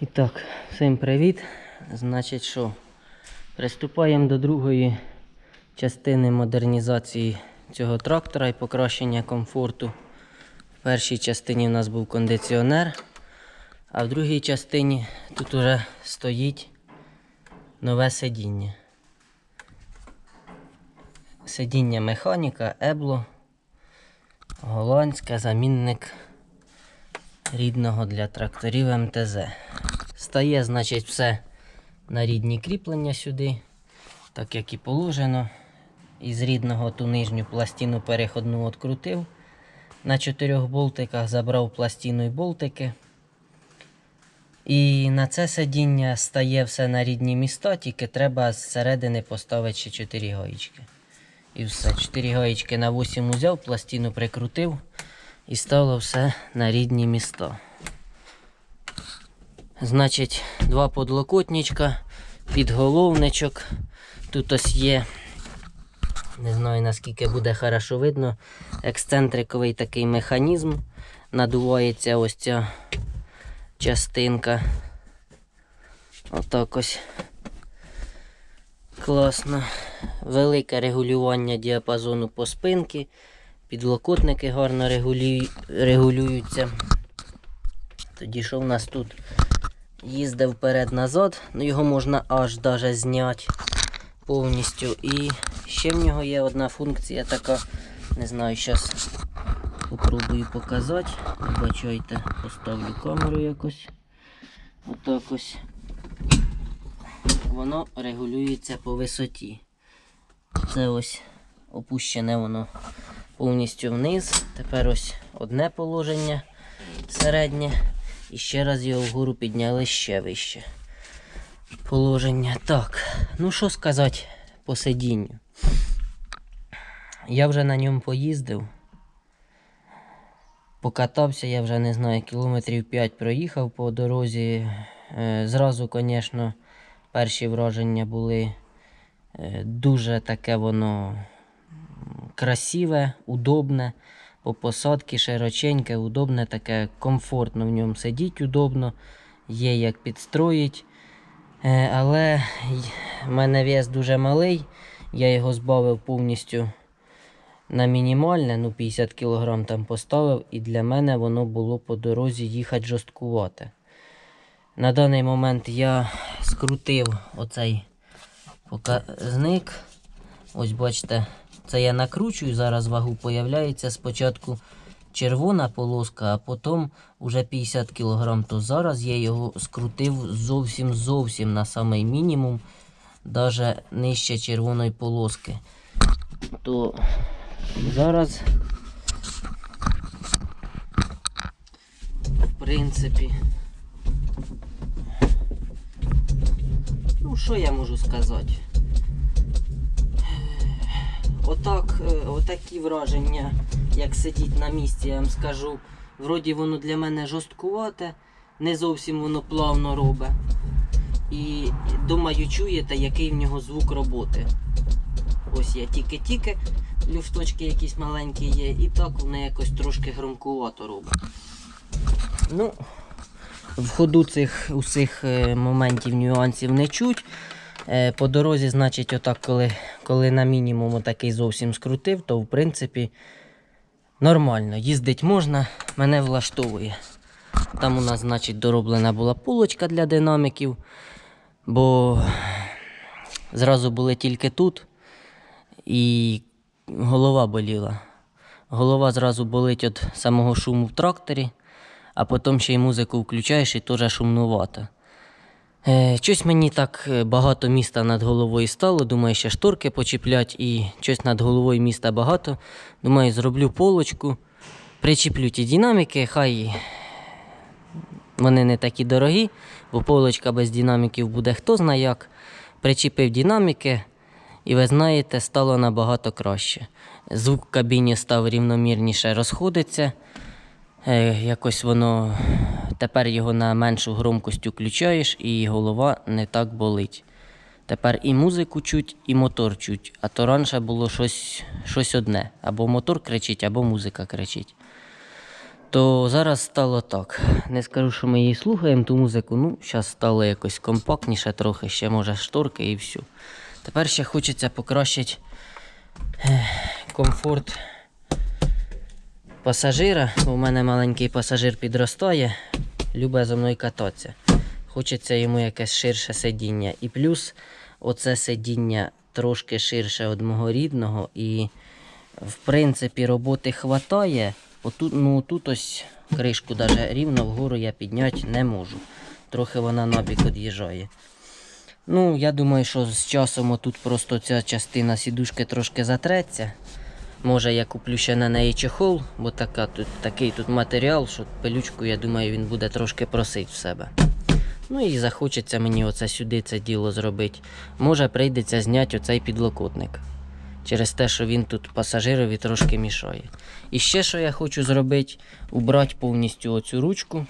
І так, всім привіт. Значить, що приступаємо до другої частини модернізації цього трактора і покращення комфорту. В першій частині у нас був кондиціонер, а в другій частині тут уже стоїть нове сидіння. Сидіння механіка, ебло, голландське, замінник рідного для тракторів МТЗ. Стає, значить, все на рідні кріплення сюди, так як і положено. Із рідного ту нижню пластину переходну відкрутив. На чотирьох болтиках забрав пластину і болтики. І на це сидіння стає все на рідні міста, тільки треба зсередини поставити ще 4 гаєчки. І все. 4 гаєчки на 8 узяв, пластину прикрутив і стало все на рідні міста. Значить, два подлокотничка, підголовничок. Тут ось є, не знаю наскільки буде хорошо видно, ексцентриковий такий механізм. Надувається ось ця частинка. Отак ось. Класно. Велике регулювання діапазону по спинки. Підлокотники гарно регулюються. Тоді що в нас тут? Їздив вперед-назад, ну його можна аж даже зняти повністю. І ще в нього є одна функція така, не знаю, зараз попробую показати. Вибачайте, поставлю камеру якось. Отак ось. Воно регулюється по висоті. Це ось опущене воно повністю вниз. Тепер ось одне положення середнє. І ще раз його вгору підняли ще вище. Положення. Так, ну що сказати по сидінню. Я вже на ньому поїздив. Покатався, я вже не знаю, кілометрів 5 проїхав по дорозі. Е, Зразу, звісно, перші враження були е, дуже таке воно красиве, удобне. По посадці широченьке, удобне, таке комфортно в ньому сидіть удобно, є як підстроїть. Е, Але в мене вес дуже малий, я його збавив повністю на мінімальне, ну 50 кг там поставив, і для мене воно було по дорозі їхати жорсткувати. На даний момент я скрутив оцей показник. Ось бачите, це я накручую, зараз вагу появляється спочатку червона полоска, а потім уже 50 кг. То зараз я його скрутив зовсім зовсім на самий мінімум, навіть нижче червоної полоски. То зараз, в принципі, ну що я можу сказати? Отак, е, отакі враження, як сидіть на місці, я вам скажу. Вроді воно для мене жорсткувате, не зовсім воно плавно робить. І думаю, чуєте, який в нього звук роботи. Ось я тільки-тільки, люфточки якісь маленькі є, і так воно якось трошки громкувато робить. Ну, в ходу цих усіх е, моментів, нюансів не чуть. Е, По дорозі, значить, отак, коли, коли на мінімум такий зовсім скрутив, то в принципі нормально. Їздить можна, мене влаштовує. Там у нас, значить, дороблена була полочка для динаміків, бо зразу були тільки тут і голова боліла. Голова зразу болить від самого шуму в тракторі, а потім ще й музику включаєш і теж шумнувато. Е, Щось мені так е, багато міста над головою стало. Думаю, ще шторки почіплять і щось над головою міста багато. Думаю, зроблю полочку, причіплю ті динаміки, хай вони не такі дорогі, бо полочка без динаміків буде хто зна як. Причепив динаміки, і ви знаєте, стало набагато краще. Звук в кабіні став рівномірніше розходиться. Е, якось воно тепер його на меншу громкость включаєш, і голова не так болить. Тепер і музику чуть, і мотор чуть. А то раніше було щось, щось одне. Або мотор кричить, або музика кричить. То зараз стало так. Не скажу, що ми її слухаємо, ту музику. Ну, зараз стало якось компактніше трохи, ще може шторки і все. Тепер ще хочеться покращити комфорт пасажира. У мене маленький пасажир підростає, любить зо мною кататися. Хочеться йому якесь ширше сидіння. І плюс оце сидіння трошки ширше від мого рідного. І в принципі роботи хватає. Отут, ну, тут ось кришку даже рівно вгору я підняти не можу. Трохи вона набік від'їжджає. Ну, я думаю, що з часом тут просто ця частина сідушки трошки затреться. Може я куплю ще на неї чехол, бо така, тут, такий тут матеріал, що пилючку, я думаю, він буде трошки просить в себе. Ну і захочеться мені оце сюди це діло зробити. Може прийдеться зняти оцей підлокотник. Через те, що він тут пасажирові трошки мішає. І ще що я хочу зробити, убрати повністю оцю ручку.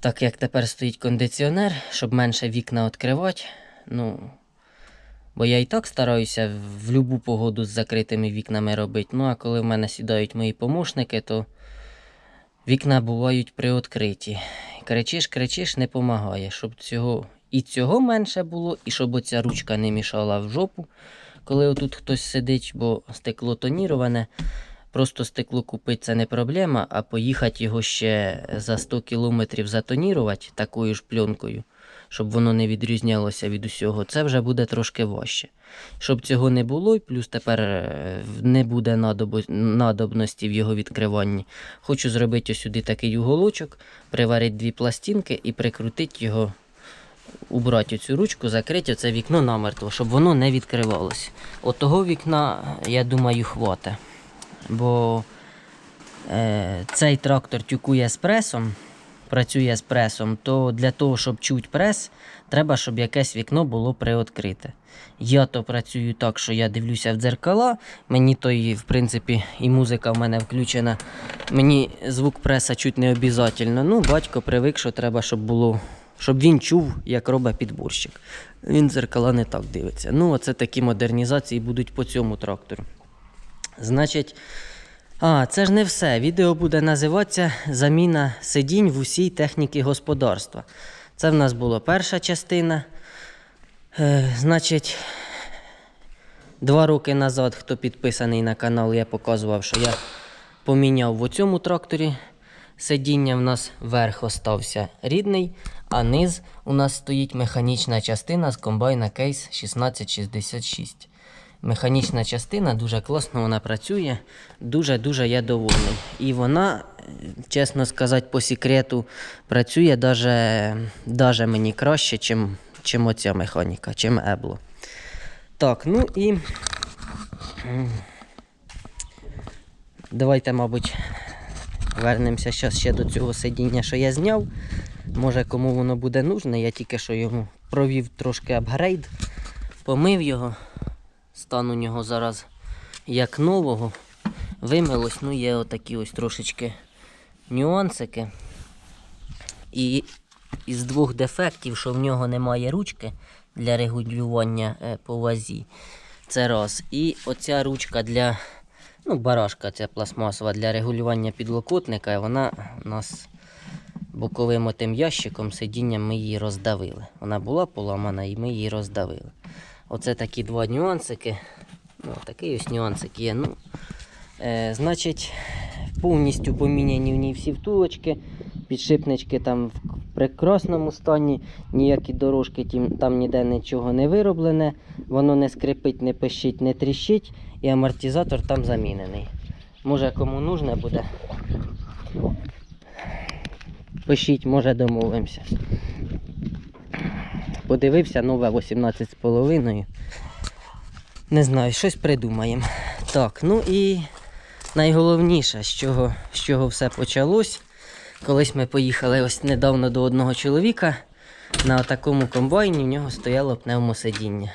Так як тепер стоїть кондиціонер, щоб менше вікна відкривати. Ну, бо я і так стараюся в будь-яку погоду з закритими вікнами робити. Ну а коли в мене сідають мої помощники, то вікна бувають приоткриті. Кричиш, кричиш, не помагає, щоб цього і цього менше було, і щоб оця ручка не мішала в жопу, коли отут хтось сидить, бо стекло тоніроване. Просто стекло купити це не проблема, а поїхати його ще за 100 кілометрів затонірувати такою ж пленкою, щоб воно не відрізнялося від усього, це вже буде трошки важче. Щоб цього не було, і плюс тепер е, не буде надобності в його відкриванні. Хочу зробити сюди такий уголочок, приварити дві пластинки і прикрутити його, убрати цю ручку, закрити це вікно намертво, щоб воно не відкривалося. От того вікна, я думаю, хватить. Бо е, цей трактор тюкує з пресом, працює з пресом, то для того, щоб чути прес, треба, щоб якесь вікно було приоткрите. Я то працюю так, що я дивлюся в дзеркала, мені то і, в принципі, і музика в мене включена. Мені звук преса чуть не обов'язково. Ну, батько привик, що треба, щоб було. Щоб він чув, як робить підборщик. Він дзеркала не так дивиться. Ну, оце такі модернізації будуть по цьому трактору. Значить, а, це ж не все. Відео буде називатися Заміна сидінь в усій техніці господарства. Це в нас була перша частина. Е, значить, два роки назад, хто підписаний на канал, я показував, що я поміняв в оцьому тракторі сидіння. В нас верх остався рідний, а низ у нас стоїть механічна частина з комбайна Case 1666. Механічна частина дуже класно вона працює. Дуже-дуже я довольний. І вона, чесно сказати, по секрету, працює даже мені краще, чим, чим оця механіка, чим Ебло. Так, ну і. Давайте, мабуть, вернемося щас ще до цього сидіння, що я зняв. Може, кому воно буде нужне. Я тільки що йому провів трошки апгрейд, помив його. Стан у нього зараз як нового. Вимилось, ну є отакі ось трошечки нюансики. І із двох дефектів, що в нього немає ручки для регулювання е, по вазі. Це раз. І оця ручка для, ну, барашка ця пластмасова для регулювання підлокотника, вона у нас боковим отим ящиком сидінням ми її роздавили. Вона була поламана і ми її роздавили. Оце такі два нюансики. Ну, такий ось нюансик є. Ну, е, значить, повністю поміняні в ній всі втулочки, підшипнички там в прекрасному стані, ніякі дорожки тім, там ніде нічого не вироблене, воно не скрипить, не пищить, не тріщить, і амортизатор там замінений. Може кому нужне буде. Пишіть, може домовимося. Подивився, нове 18,5. Не знаю, щось придумаємо. Так, ну і найголовніше, з чого, з чого все почалось. Колись ми поїхали ось недавно до одного чоловіка. На такому комбайні в нього стояло пневмосидіння.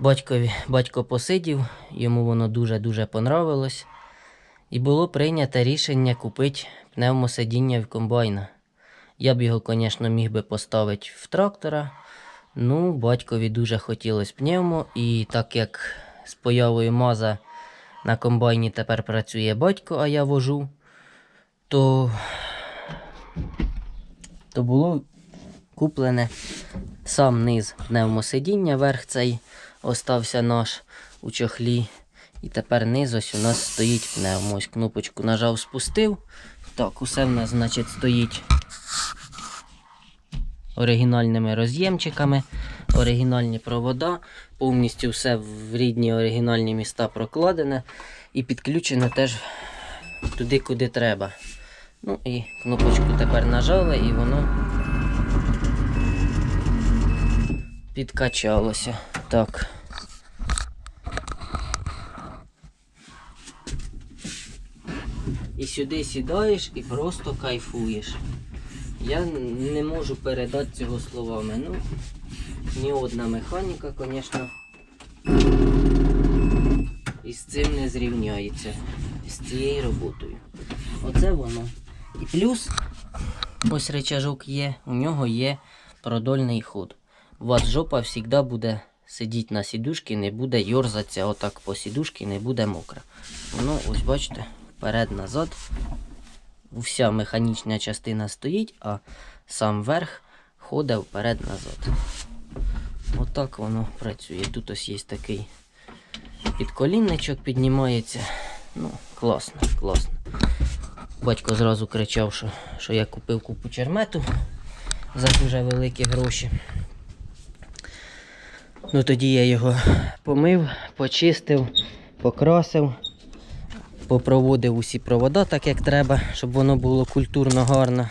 Батькові, батько посидів, йому воно дуже-дуже понравилось. І було прийнято рішення купити пневмосидіння в комбайна. Я б його, звісно, міг би поставити в трактора. Ну, батькові дуже хотілося пневмо, і так як з появою маза на комбайні тепер працює батько, а я вожу, то, то було куплене сам низ пневмосидіння, верх цей остався наш у чохлі. І тепер низ ось у нас стоїть пневмо. Ось кнопочку нажав, спустив. Так, усе в нас, значить, стоїть оригінальними роз'ємчиками, оригінальні провода, повністю все в рідні оригінальні міста прокладене і підключене теж туди, куди треба. Ну і кнопочку тепер нажали і воно підкачалося. Так. І сюди сідаєш і просто кайфуєш. Я не можу передати цього словами. Ну, ні одна механіка, звісно, із цим не зрівняється. З цією роботою. Оце воно. І плюс, ось речажок є, у нього є продольний ход. У вас жопа завжди буде сидіти на сідушці, не буде йорзатися отак по сідушці, не буде мокра. Воно, ось бачите, вперед-назад. Вся механічна частина стоїть, а сам верх ходить вперед-назад. Отак воно працює. Тут ось є такий підколінничок, піднімається. Ну, класно, класно. Батько зразу кричав, що, що я купив купу чермету за дуже великі гроші. Ну тоді я його помив, почистив, покрасив, попроводив усі провода так, як треба, щоб воно було культурно гарно.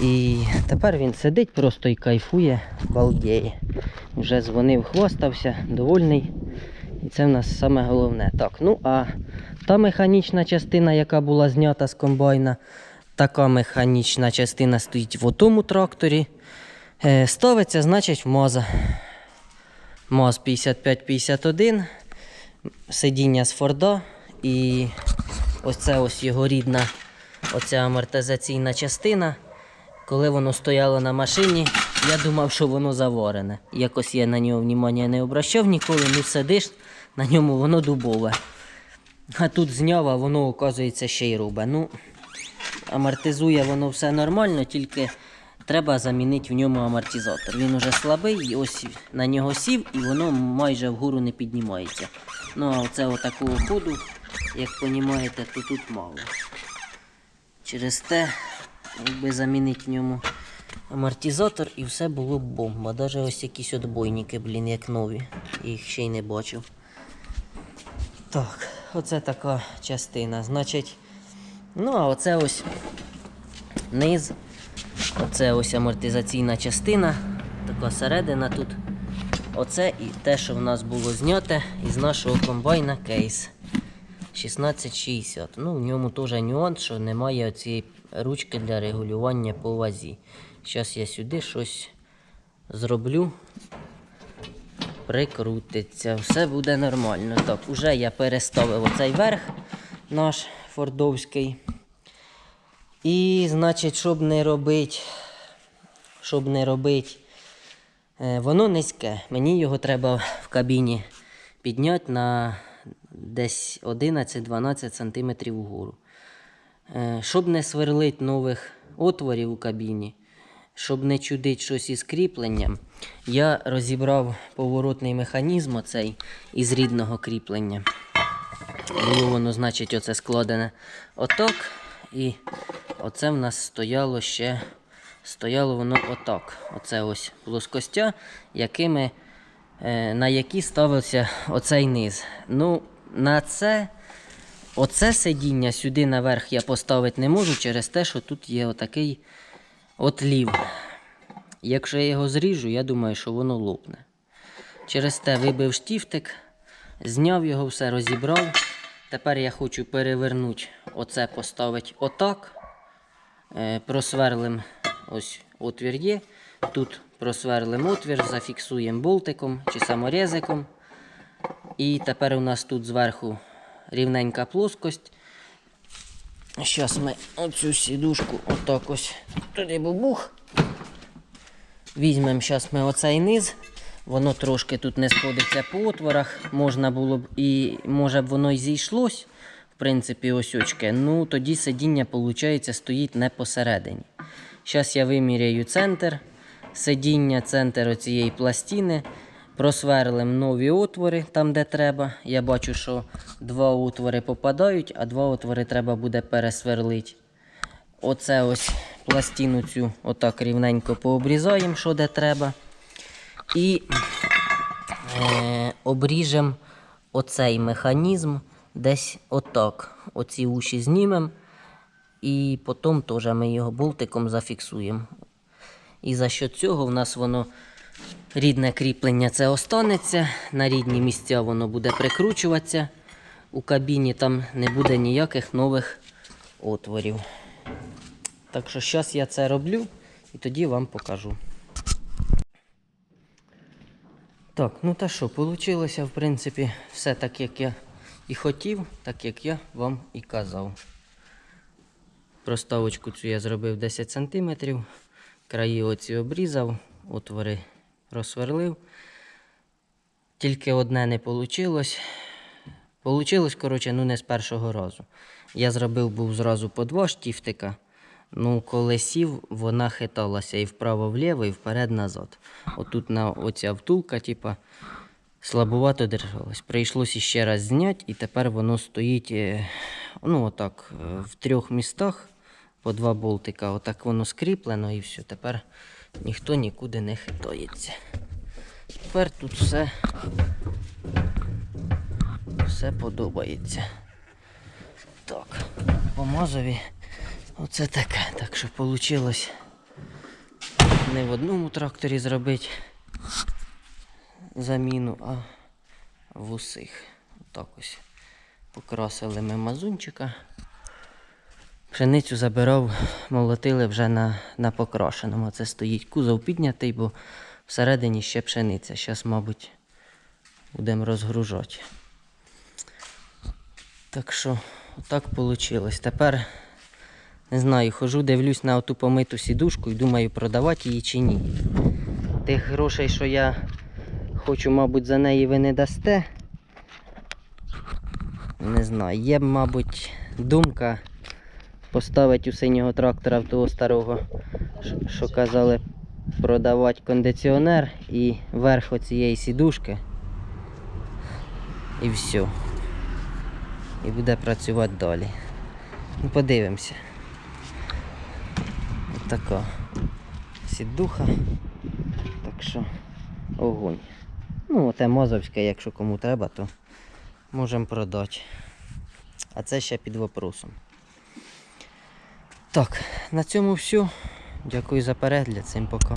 І тепер він сидить просто і кайфує, балдіє. Вже дзвонив, хвостався, довольний. І це в нас саме головне. Так, ну а та механічна частина, яка була знята з комбайна, така механічна частина стоїть в отому тракторі. Е, ставиться, значить, в МАЗа. МАЗ 5551, сидіння з Форда і ось це ось його рідна оця амортизаційна частина. Коли воно стояло на машині, я думав, що воно заварене. Якось я на нього внимання не обращав ніколи, ну сидиш, на ньому воно дубове. А тут зняв, а воно, оказується, ще й рубе. Ну, амортизує воно все нормально, тільки треба замінити в ньому амортизатор. Він уже слабий, і ось на нього сів і воно майже вгору не піднімається. Ну а оце отакого ходу, як розумієте, то тут мало. Через те, якби замінити в ньому амортизатор і все було б бомба. Навіть ось якісь отбойники, блін, як нові. Я їх ще й не бачив. Так, оце така частина. Значить, ну а оце ось низ. Оце ось амортизаційна частина. Така середина тут. Оце і те, що в нас було знято із нашого комбайна кейс 1660. Ну, в ньому теж нюанс, що немає цієї ручки для регулювання по вазі. Зараз я сюди щось зроблю. Прикрутиться, все буде нормально. Так, уже я переставив оцей верх наш фордовський. І, значить, щоб не робити, щоб не робити, е, воно низьке. Мені його треба в кабіні підняти на десь 11-12 см вгору. Щоб не сверлити нових отворів у кабіні, щоб не чудити щось із кріпленням, я розібрав поворотний механізм оцей із рідного кріплення. Було воно, значить, оце складене отак. І оце в нас стояло ще. Стояло воно отак. Оце ось плоскостя, якими, е, на які ставився оцей низ. Ну, на це, оце сидіння сюди наверх я поставити не можу через те, що тут є отакий отлів. Якщо я його зріжу, я думаю, що воно лопне. Через те вибив штіфтик, зняв його, все розібрав. Тепер я хочу перевернути, оце поставити отак. Е, просверлим ось отвір є. Тут просверлим отвір, зафіксуємо болтиком чи саморезиком. І тепер у нас тут зверху рівненька плоскость. Зараз ми оцю сідушку отак ось туди бубух. Візьмемо зараз ми оцей низ. Воно трошки тут не сходиться по отворах. Можна було б і може б воно і зійшлось, в принципі, ось. Ну тоді сидіння, виходить, стоїть не посередині. Зараз я виміряю центр сидіння, центр оцієї пластини. Просверлим нові отвори там, де треба. Я бачу, що два отвори попадають, а два отвори треба буде пересверлити. Оце ось пластину цю отак рівненько пообрізаємо, що де треба. І е, обріжемо оцей механізм десь отак. Оці уші знімемо. І потім теж ми його болтиком зафіксуємо. І за що цього в нас воно рідне кріплення це останеться. На рідні місця воно буде прикручуватися. У кабіні там не буде ніяких нових отворів. Так що зараз я це роблю і тоді вам покажу. Так, ну та що, вийшло, в принципі, все так, як я і хотів, так як я вам і казав. Проставочку цю я зробив 10 см, краї оці обрізав, отвори розсверлив. Тільки одне не вийшло. Получилось, коротше, ну не з першого разу. Я зробив був зразу по два штіфтика. Ну, коли сів, вона хиталася і вправо-вліво, і вперед-назад. Отут на оця втулка, типа, слабувато держалась. Прийшлося ще раз зняти, і тепер воно стоїть е, ну, отак, е, в трьох містах по два болтика. Отак воно скріплено і все. Тепер ніхто нікуди не хитається. Тепер тут все, все подобається. Так, по мазові оце таке. Так що вийшло не в одному тракторі зробити заміну, а в усіх. Так ось. Покрасили ми мазунчика. Пшеницю забирав, молотили вже на, на покрашеному. Це стоїть кузов піднятий, бо всередині ще пшениця. Зараз, мабуть, будемо розгружати. Так що, отак вийшло. Тепер не знаю, хожу, дивлюсь на оту помиту сідушку і думаю, продавати її чи ні. Тих грошей, що я хочу, мабуть, за неї ви не дасте. Не знаю, є, мабуть, думка поставити у синього трактора в того старого, що- казали, продавати кондиціонер і верх оцієї сідушки. І все. І буде працювати далі. Ну, подивимося. Ось така сідуха. Так що огонь. Ну, те мозовське, якщо кому треба, то можемо продати. А це ще під вопросом. Так, на цьому все. Дякую за перегляд. Всім пока.